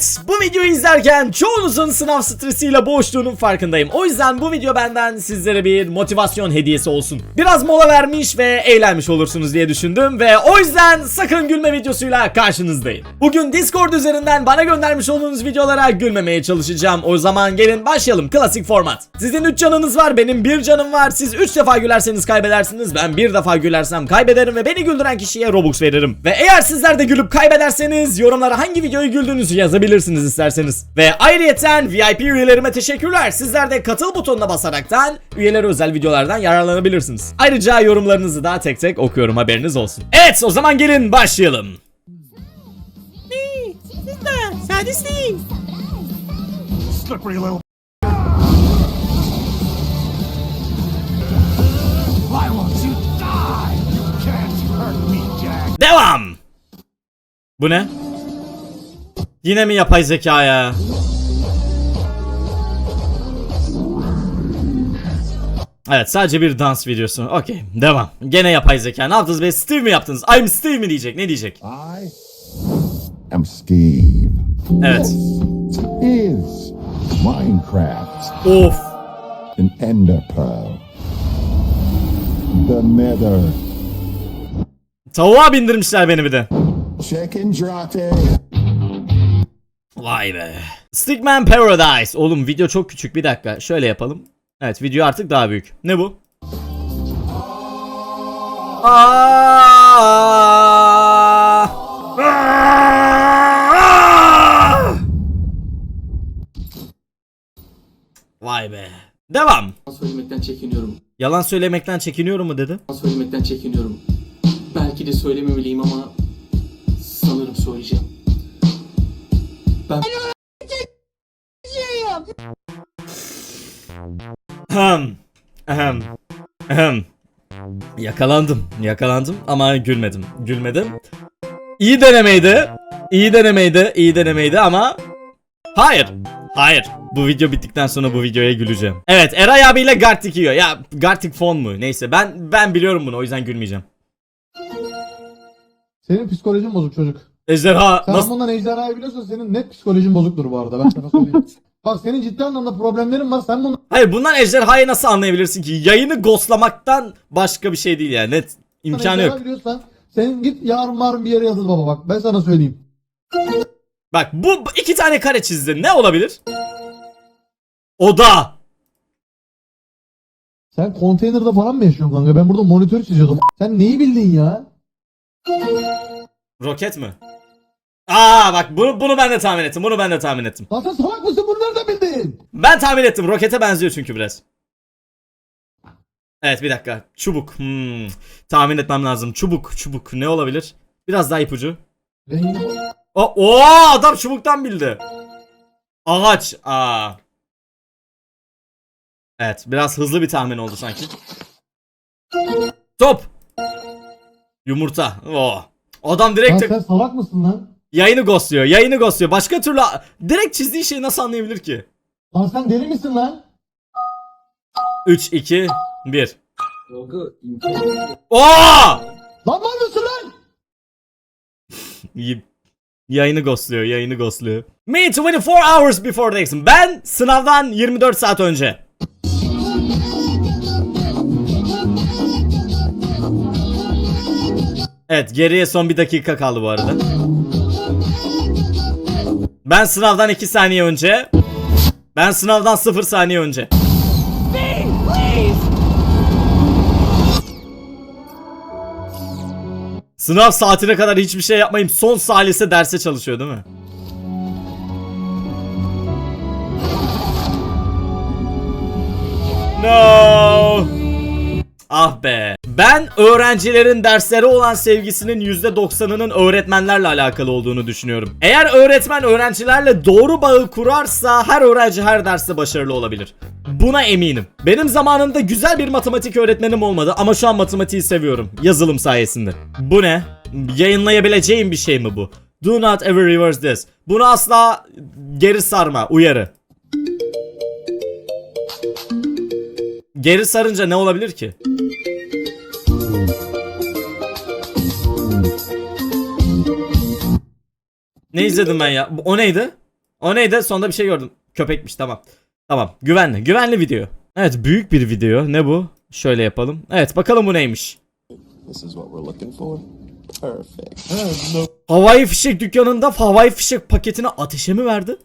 Evet, bu videoyu izlerken çoğunuzun sınav stresiyle boğuştuğunun farkındayım. O yüzden bu video benden sizlere bir motivasyon hediyesi olsun. Biraz mola vermiş ve eğlenmiş olursunuz diye düşündüm ve o yüzden sakın gülme videosuyla karşınızdayım. Bugün Discord üzerinden bana göndermiş olduğunuz videolara gülmemeye çalışacağım. O zaman gelin başlayalım. Klasik format. Sizin 3 canınız var, benim 1 canım var. Siz 3 defa gülerseniz kaybedersiniz. Ben bir defa gülersem kaybederim ve beni güldüren kişiye Robux veririm. Ve eğer sizler de gülüp kaybederseniz yorumlara hangi videoyu güldüğünüzü yazabilirsiniz isterseniz. Ve ayrıyeten VIP üyelerime teşekkürler. Sizler de katıl butonuna basaraktan üyelere özel videolardan yararlanabilirsiniz. Ayrıca yorumlarınızı da tek tek okuyorum haberiniz olsun. Evet o zaman gelin başlayalım. slippery little. Why won't you die? You can't hurt me, Jack. Devam. Bu ne? Yine mi yapay zeka ya? Evet sadece bir dans videosu. Okey devam. Gene yapay zeka. Ne yaptınız be? Steve mi yaptınız? I'm Steve mi diyecek? Ne diyecek? I am Steve. Evet. Is Minecraft Of. an Ender Pearl? The Nether. Tavuğa bindirmişler beni bir de. Chicken Drate. Vay be. Stickman Paradise. Oğlum video çok küçük bir dakika. Şöyle yapalım. Evet video artık daha büyük. Ne bu? Aa! Aa! Vay be. Devam. söylemekten çekiniyorum. Yalan söylemekten çekiniyorum mu dedi? Söylemekten çekiniyorum. Belki de söylememeliyim ama sanırım söyleyeceğim. Ben Ahem. Ahem. Ahem. Yakalandım. Yakalandım ama gülmedim. Gülmedim. İyi denemeydi. İyi denemeydi. iyi denemeydi ama Hayır. Hayır. Bu video bittikten sonra bu videoya güleceğim. Evet Eray abiyle Gartic yiyor. Ya Gartic fon mu? Neyse ben ben biliyorum bunu o yüzden gülmeyeceğim. Senin psikolojin bozuk çocuk. Ejderha Sen nasıl? bundan ejderhayı biliyorsun senin net psikolojin bozuktur bu arada ben sana söyleyeyim. Bak senin ciddi anlamda problemlerin var sen bundan Hayır bundan ejderhayı nasıl anlayabilirsin ki? Yayını ghostlamaktan başka bir şey değil yani. Net imkanı ejderha yok. biliyorsan senin git yarın marın bir yere yazıl baba bak ben sana söyleyeyim. Bak bu bu iki tane kare çizdi. Ne olabilir? Oda. Sen konteynerde falan mı yaşıyorsun kanka ben burada monitör çiziyordum. Sen neyi bildin ya? Roket mi? Aa bak bunu bunu ben de tahmin ettim. Bunu ben de tahmin ettim. Lan sen salak mısın bunu nereden bildin? Ben tahmin ettim. Rokete benziyor çünkü biraz. Evet bir dakika. Çubuk. Hmm. Tahmin etmem lazım. Çubuk, çubuk. Ne olabilir? Biraz daha ipucu. O, oo, adam çubuktan bildi. Ağaç. Aa. Evet, biraz hızlı bir tahmin oldu sanki. Top. Yumurta. Oo. Adam Lan direkt sen salak mısın lan? Yayını ghostluyor. Yayını ghostluyor. Başka türlü direkt çizdiği şeyi nasıl anlayabilir ki? Lan sen deli misin lan? 3 2 1. Kanka imkan Oo! Lan var mısın lan? Y- Yayını ghostluyor, yayını ghostluyor. Me 24 hours before the exam. Ben sınavdan 24 saat önce. Evet, geriye son bir dakika kaldı bu arada. Ben sınavdan 2 saniye önce. Ben sınavdan 0 saniye önce. Sınav saatine kadar hiçbir şey yapmayayım. Son salise derse çalışıyor değil mi? No. Ah be. Ben öğrencilerin derslere olan sevgisinin %90'ının öğretmenlerle alakalı olduğunu düşünüyorum. Eğer öğretmen öğrencilerle doğru bağı kurarsa her öğrenci her derste başarılı olabilir. Buna eminim. Benim zamanında güzel bir matematik öğretmenim olmadı ama şu an matematiği seviyorum. Yazılım sayesinde. Bu ne? Yayınlayabileceğim bir şey mi bu? Do not ever reverse this. Bunu asla geri sarma. Uyarı. Geri sarınca ne olabilir ki? Ne izledim ben ya? O neydi? O neydi? Sonunda bir şey gördüm. Köpekmiş tamam. Tamam. Güvenli. Güvenli video. Evet büyük bir video. Ne bu? Şöyle yapalım. Evet bakalım bu neymiş. This is what we're looking for. Perfect. Havai fişek dükkanında havai fişek paketini ateşe mi verdi?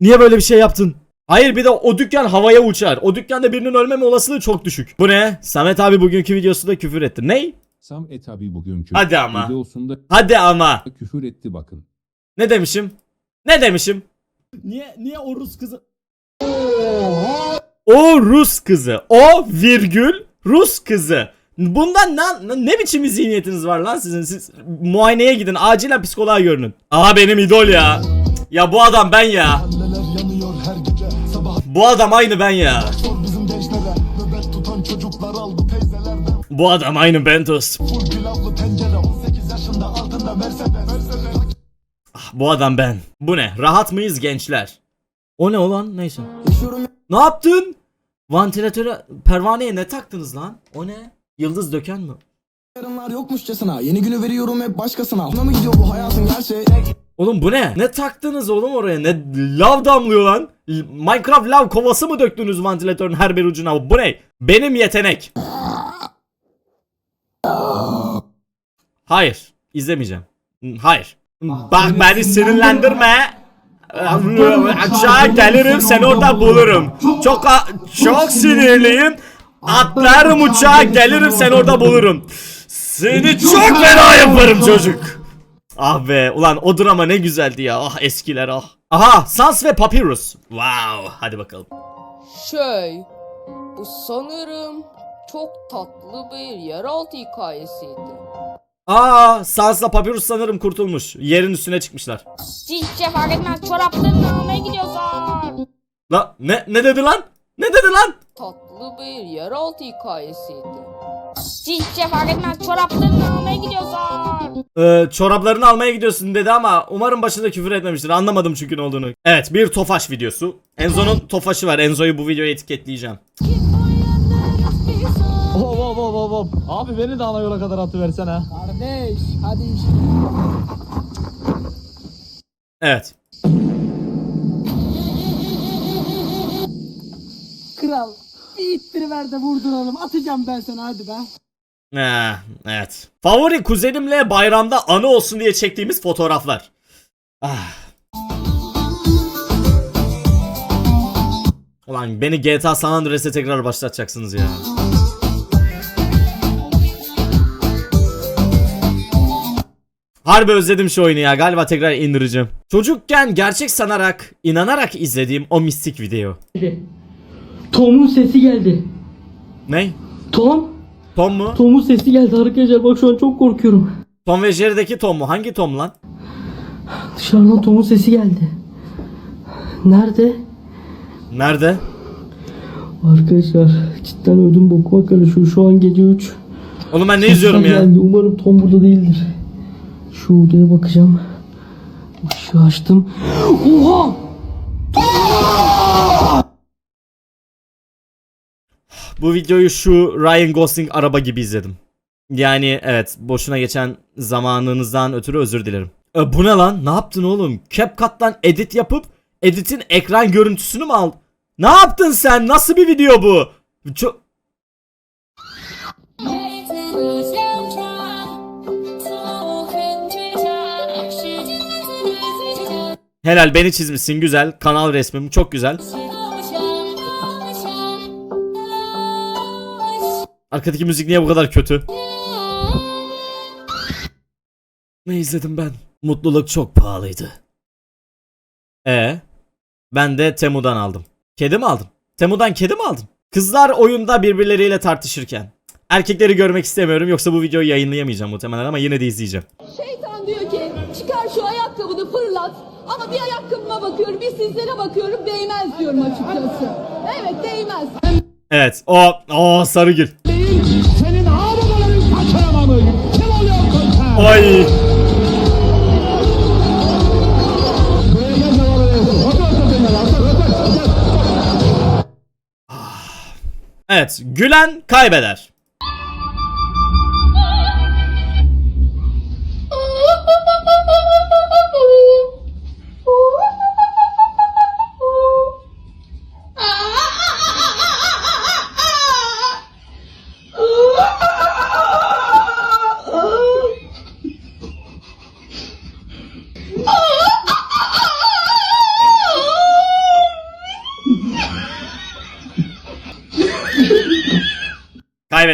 Niye böyle bir şey yaptın? Hayır bir de o dükkan havaya uçar. O dükkanda birinin ölmeme olasılığı çok düşük. Bu ne? Samet abi bugünkü videosunda küfür etti. Ney? Samet abi bugünkü Hadi ama. videosunda Hadi ama. küfür etti bakın. Ne demişim? Ne demişim? Niye niye o Rus kızı? O Rus kızı. O virgül Rus kızı. Bundan ne, ne biçim bir zihniyetiniz var lan sizin? Siz muayeneye gidin. Acilen psikoloğa görünün. Aha benim idol ya. Ya bu adam ben ya. Bu adam aynı ben ya. Bu adam aynı ben dost. Ah, bu adam ben. Bu ne? Rahat mıyız gençler? O ne olan? Neyse. Ne yaptın? Vantilatöre pervaneye ne taktınız lan? O ne? Yıldız döken mi? Yarınlar yokmuşçasına Yeni günü veriyorum hep başkasına Ona mı gidiyor bu hayatın gerçeği Oğlum bu ne? Ne taktınız oğlum oraya? Ne lav damlıyor lan? Minecraft lav kovası mı döktünüz vantilatörün her bir ucuna? Bu ne? Benim yetenek. Hayır. izlemeyeceğim. Hayır. Bak beni sinirlendirme. Aşağı gelirim seni orada bulurum. Çok çok sinirliyim. Atlarım uçağa gelirim seni orada bulurum. Seni çok fena yaparım çocuk. Ah be ulan o drama ne güzeldi ya. Ah eskiler ah. Aha Sans ve Papyrus. Wow hadi bakalım. Şey, bu sanırım çok tatlı bir yeraltı hikayesiydi. Aa Sans'la Papyrus sanırım kurtulmuş. Yerin üstüne çıkmışlar. Şey fark etmez. Çoraplarını almaya gidiyorsan. La ne ne dedi lan? Ne dedi lan? Tatlı bir yeraltı hikayesiydi. Şey fark etmez. Çoraplarını almaya gidiyorsan. Ee, çoraplarını almaya gidiyorsun dedi ama umarım başında küfür etmemiştir. Anlamadım çünkü ne olduğunu. Evet bir Tofaş videosu. Enzo'nun Tofaş'ı var. Enzo'yu bu videoya etiketleyeceğim. Hop hop hop hop hop. Abi beni de ana yola kadar atıversene. Kardeş hadi Evet. Kral bir ittiriver de vurduralım atacağım ben sana hadi be Ha, evet. Favori kuzenimle bayramda anı olsun diye çektiğimiz fotoğraflar. Ah. Ulan beni GTA San Andreas'e tekrar başlatacaksınız ya. Harbi özledim şu oyunu ya. Galiba tekrar indireceğim. Çocukken gerçek sanarak, inanarak izlediğim o mistik video. Tom'un sesi geldi. Ne? Tom? Tom mu? Tom'un sesi geldi arkadaşlar bak şu an çok korkuyorum. Tom ve Jerry'deki Tom mu? Hangi Tom lan? Dışarıdan Tom'un sesi geldi. Nerede? Nerede? Arkadaşlar cidden ödüm bokuma karışıyor şu an gece 3. Oğlum ben ne izliyorum ya? Geldi. Umarım Tom burada değildir. Şu odaya bakacağım. Işığı açtım. Oha! Bu videoyu şu Ryan Gosling araba gibi izledim. Yani evet boşuna geçen zamanınızdan ötürü özür dilerim. E, bu ne lan? Ne yaptın oğlum? CapCut'tan edit yapıp editin ekran görüntüsünü mü aldın? Ne yaptın sen? Nasıl bir video bu? Çok... Helal beni çizmişsin güzel. Kanal resmim çok güzel. Arkadaki müzik niye bu kadar kötü? Ne izledim ben? Mutluluk çok pahalıydı. E ben de Temu'dan aldım. Kedi mi aldım? Temu'dan kedi mi aldım? Kızlar oyunda birbirleriyle tartışırken. Erkekleri görmek istemiyorum yoksa bu videoyu yayınlayamayacağım muhtemelen ama yine de izleyeceğim. Şeytan diyor ki çıkar şu ayakkabını fırlat. Ama bir ayakkabıma bakıyorum bir sizlere bakıyorum değmez diyorum açıkçası. Evet değmez. Evet o o Sarıgül. Senin otur. Evet gülen kaybeder.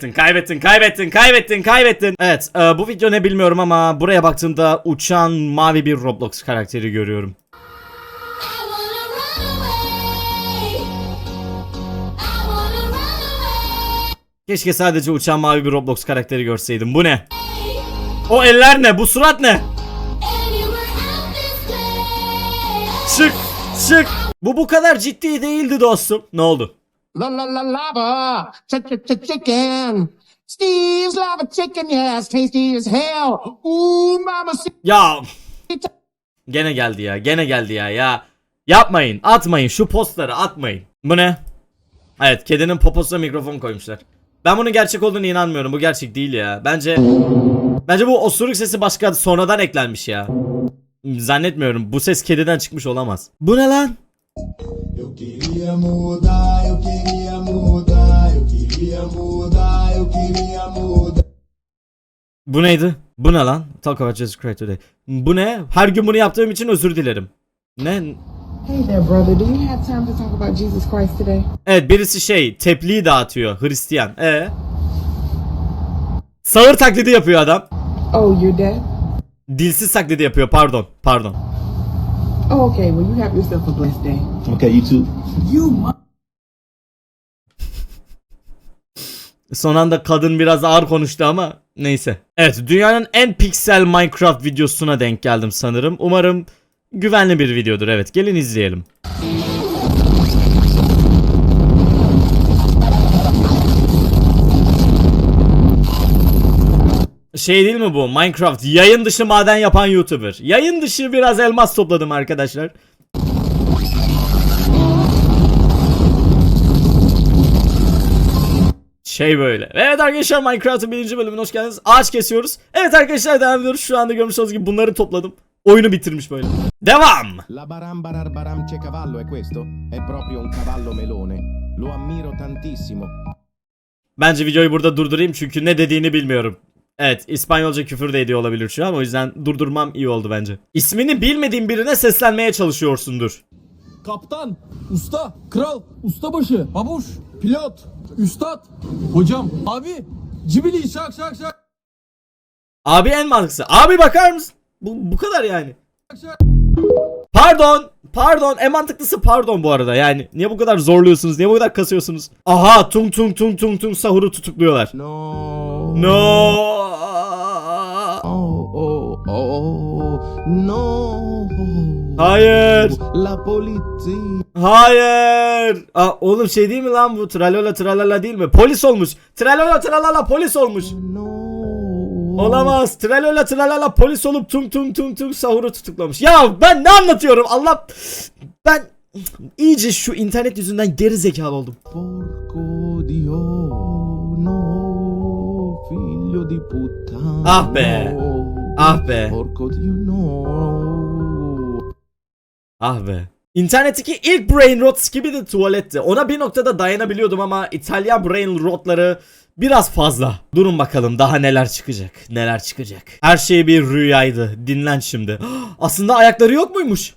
Kaybettin, kaybettin, kaybettin, kaybettin, kaybettin. Evet, e, bu video ne bilmiyorum ama buraya baktığımda uçan mavi bir Roblox karakteri görüyorum. Keşke sadece uçan mavi bir Roblox karakteri görseydim. Bu ne? O eller ne? Bu surat ne? Çık, çık. Bu bu kadar ciddi değildi dostum. Ne oldu? La la la lava, chicken. Steve's lava chicken, yes, tasty as hell. Ooh, mama, Ya gene geldi ya. Gene geldi ya. Ya yapmayın. Atmayın. Şu postları atmayın. Bu ne? Evet, kedinin poposuna mikrofon koymuşlar. Ben bunun gerçek olduğunu inanmıyorum. Bu gerçek değil ya. Bence Bence bu osuruk sesi başka sonradan eklenmiş ya. Zannetmiyorum. Bu ses kediden çıkmış olamaz. Bu ne lan? Eu queria mudar, eu queria mudar, eu queria mudar, eu queria mudar. Bu neydi? Bu ne lan? Talk about Jesus Christ today. Bu ne? Her gün bunu yaptığım için özür dilerim. Ne? Hey there brother, do you have time to talk about Jesus Christ today? Evet birisi şey tepliği dağıtıyor Hristiyan. E Sağır taklidi yapıyor adam. Oh, you're dead? Dilsiz taklidi yapıyor pardon. Pardon. Oh, okay, well you have yourself a blessed day. Okay, you too. Son anda kadın biraz ağır konuştu ama neyse. Evet dünyanın en piksel Minecraft videosuna denk geldim sanırım. Umarım güvenli bir videodur. Evet gelin izleyelim. Şey değil mi bu? Minecraft yayın dışı maden yapan YouTuber. Yayın dışı biraz elmas topladım arkadaşlar. Şey böyle. Evet arkadaşlar Minecraft'ın birinci bölümüne hoş geldiniz. Ağaç kesiyoruz. Evet arkadaşlar devam ediyoruz. Şu anda görmüş olduğunuz gibi bunları topladım. Oyunu bitirmiş böyle. Devam. La barambarar baramce cavallo è questo? È proprio un cavallo melone. Lo ammiro tantissimo. Bence videoyu burada durdurayım çünkü ne dediğini bilmiyorum. Evet İspanyolca küfür de ediyor olabilir şu an o yüzden durdurmam iyi oldu bence. İsmini bilmediğin birine seslenmeye çalışıyorsundur. Kaptan, usta, kral, ustabaşı, babuş, pilot, üstad, hocam, abi, cibili şak şak şak Abi en mantıklısı. Abi bakar mısın? Bu, bu kadar yani. şak. Pardon. Pardon. En mantıklısı pardon bu arada. Yani niye bu kadar zorluyorsunuz? Niye bu kadar kasıyorsunuz? Aha tung tung tung tung tung sahuru tutukluyorlar. No. No. Oh, oh, oh, no. Hayır. La polizia. Hayır. Aa, oğlum şey değil mi lan bu? Tralola tralala değil mi? Polis olmuş. Tralola tralala polis olmuş. No. Olamaz. Tralola tralala polis olup tung tung tung tung sahuru tutuklamış. Ya ben ne anlatıyorum? Allah ben iyice şu internet yüzünden geri zekalı oldum. Porco Dio. No. Figlio di puttana. Ah be. Ah be. Porco Dio no. Ah be. İnternetteki ilk brain rot gibi de tuvaletti. Ona bir noktada dayanabiliyordum ama İtalyan brain rotları biraz fazla. Durun bakalım daha neler çıkacak. Neler çıkacak. Her şey bir rüyaydı. Dinlen şimdi. Aslında ayakları yok muymuş?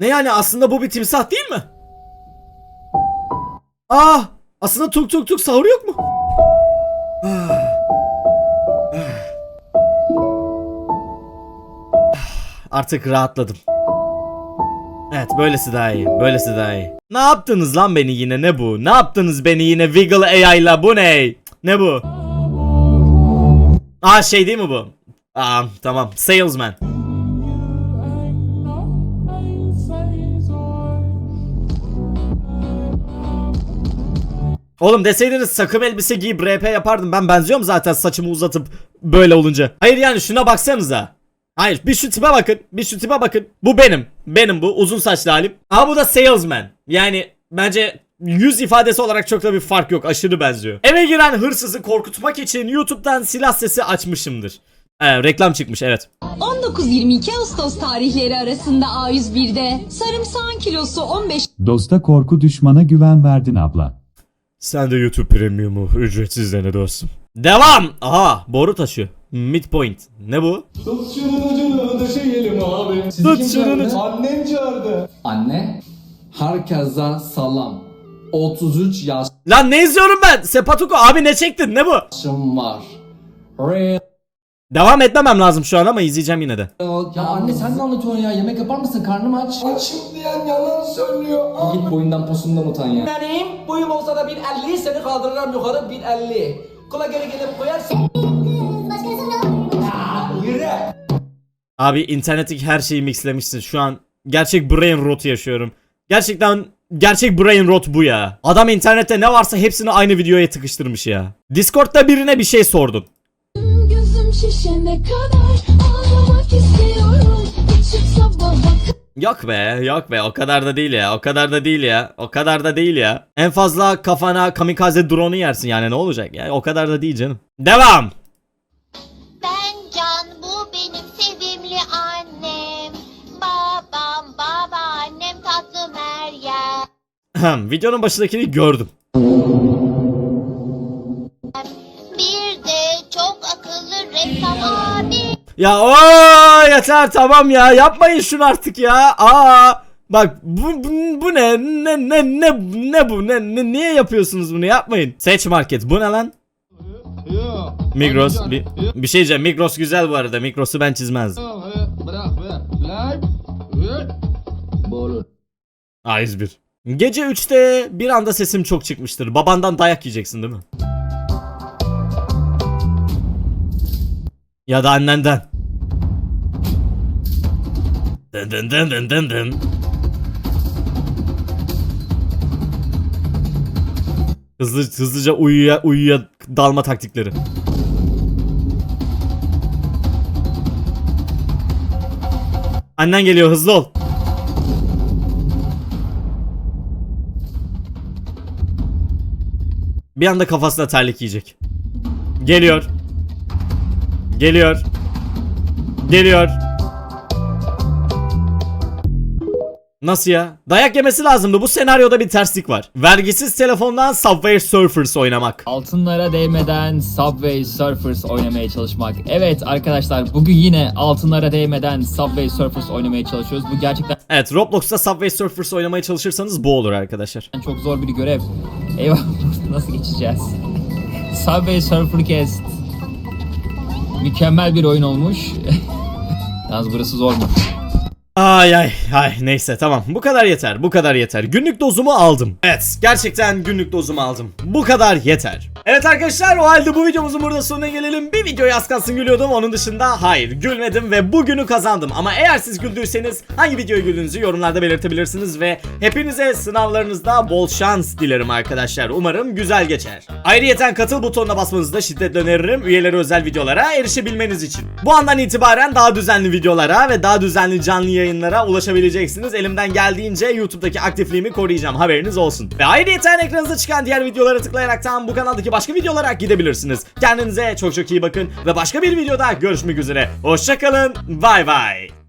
Ne yani aslında bu bir timsah değil mi? Ah! Aslında tuk tuk tuk sahur yok mu? Artık rahatladım. Evet böylesi daha iyi. Böylesi daha iyi. Ne yaptınız lan beni yine ne bu? Ne yaptınız beni yine Wiggle AI'la bu ne? Ne bu? Aa şey değil mi bu? Aa tamam. Salesman. Oğlum deseydiniz sakım elbise giyip RP yapardım. Ben benziyorum zaten saçımı uzatıp böyle olunca. Hayır yani şuna baksanıza. Hayır bir şu tipe bakın. Bir şu tipe bakın. Bu benim. Benim bu uzun saçlı halim. Ama bu da salesman. Yani bence yüz ifadesi olarak çok da bir fark yok. Aşırı benziyor. Eve giren hırsızı korkutmak için YouTube'dan silah sesi açmışımdır. Ee, reklam çıkmış evet. 19-22 Ağustos tarihleri arasında A101'de sarımsağın kilosu 15 Dosta korku düşmana güven verdin abla. Sen de YouTube Premium'u ücretsiz dene dostum. Devam. Aha boru taşı. Midpoint. Ne bu? Tut şunun ucunu döşeyelim abi. Tut şunun ucunu. Annem çağırdı. Anne, herkese salam. 33 Lan ne izliyorum ben? Sepatuko abi ne çektin ne bu? yaşım var. Real. Devam etmemem lazım şu an ama izleyeceğim yine de. Ya anne sen ne anlatıyorsun ya? Yemek yapar mısın? Karnım aç. Açım diyen yalan söylüyor. Git boyundan posundan utan ya. Benim boyum olsa da 1.50 seni kaldırırım yukarı 1.50. Kula geri gelip koyarsın. Abi internetteki her şeyi mixlemişsin. Şu an gerçek brain rot yaşıyorum. Gerçekten gerçek brain rot bu ya. Adam internette ne varsa hepsini aynı videoya tıkıştırmış ya. Discord'da birine bir şey sordun. Gözüm şişene kadar ağlamak istiyorum. Açık sabaha Yok be yok be o kadar da değil ya o kadar da değil ya o kadar da değil ya. En fazla kafana kamikaze drone'u yersin yani ne olacak ya o kadar da değil canım. Devam. Ben Can, bu benim sevimli annem. Babam, babaannem tatlı Meryem. Videonun başındakini gördüm. Ya o yeter tamam ya yapmayın şunu artık ya. Aa bak bu, bu, bu ne ne ne ne ne bu ne, ne niye yapıyorsunuz bunu yapmayın. Seç market bu ne lan? Migros bir, bir şey diyeceğim Migros güzel bu arada Migros'u ben çizmezdim. A101 Gece 3'te bir anda sesim çok çıkmıştır. Babandan dayak yiyeceksin değil mi? Ya da annenden. Dın dın dın dın dın dın. Hızlı hızlıca uyuya uyuya dalma taktikleri. Annen geliyor hızlı ol. Bir anda kafasına terlik yiyecek. Geliyor. Geliyor. Geliyor. Nasıl ya? Dayak yemesi lazımdı. Bu senaryoda bir terslik var. Vergisiz telefondan Subway Surfers oynamak. Altınlara değmeden Subway Surfers oynamaya çalışmak. Evet arkadaşlar bugün yine altınlara değmeden Subway Surfers oynamaya çalışıyoruz. Bu gerçekten Evet Roblox'ta Subway Surfers oynamaya çalışırsanız bu olur arkadaşlar. çok zor bir görev. Eyvah nasıl geçeceğiz? Subway Surfer Cast. Mükemmel bir oyun olmuş. Yalnız burası zormuş. Ay ay ay neyse tamam. Bu kadar yeter bu kadar yeter. Günlük dozumu aldım. Evet gerçekten günlük dozumu aldım. Bu kadar yeter. Evet arkadaşlar o halde bu videomuzun burada sonuna gelelim. Bir videoya az kalsın gülüyordum onun dışında hayır gülmedim ve bugünü kazandım. Ama eğer siz güldüyseniz hangi videoya güldüğünüzü yorumlarda belirtebilirsiniz ve hepinize sınavlarınızda bol şans dilerim arkadaşlar. Umarım güzel geçer. Ayrıyeten katıl butonuna basmanızı da şiddetle öneririm üyeleri özel videolara erişebilmeniz için. Bu andan itibaren daha düzenli videolara ve daha düzenli canlı yayınlara ulaşabileceksiniz. Elimden geldiğince YouTube'daki aktifliğimi koruyacağım haberiniz olsun. Ve ayrıca ekranınıza çıkan diğer videolara tıklayaraktan bu kanaldaki başka videolara gidebilirsiniz. Kendinize çok çok iyi bakın ve başka bir videoda görüşmek üzere. Hoşçakalın. Bay bay.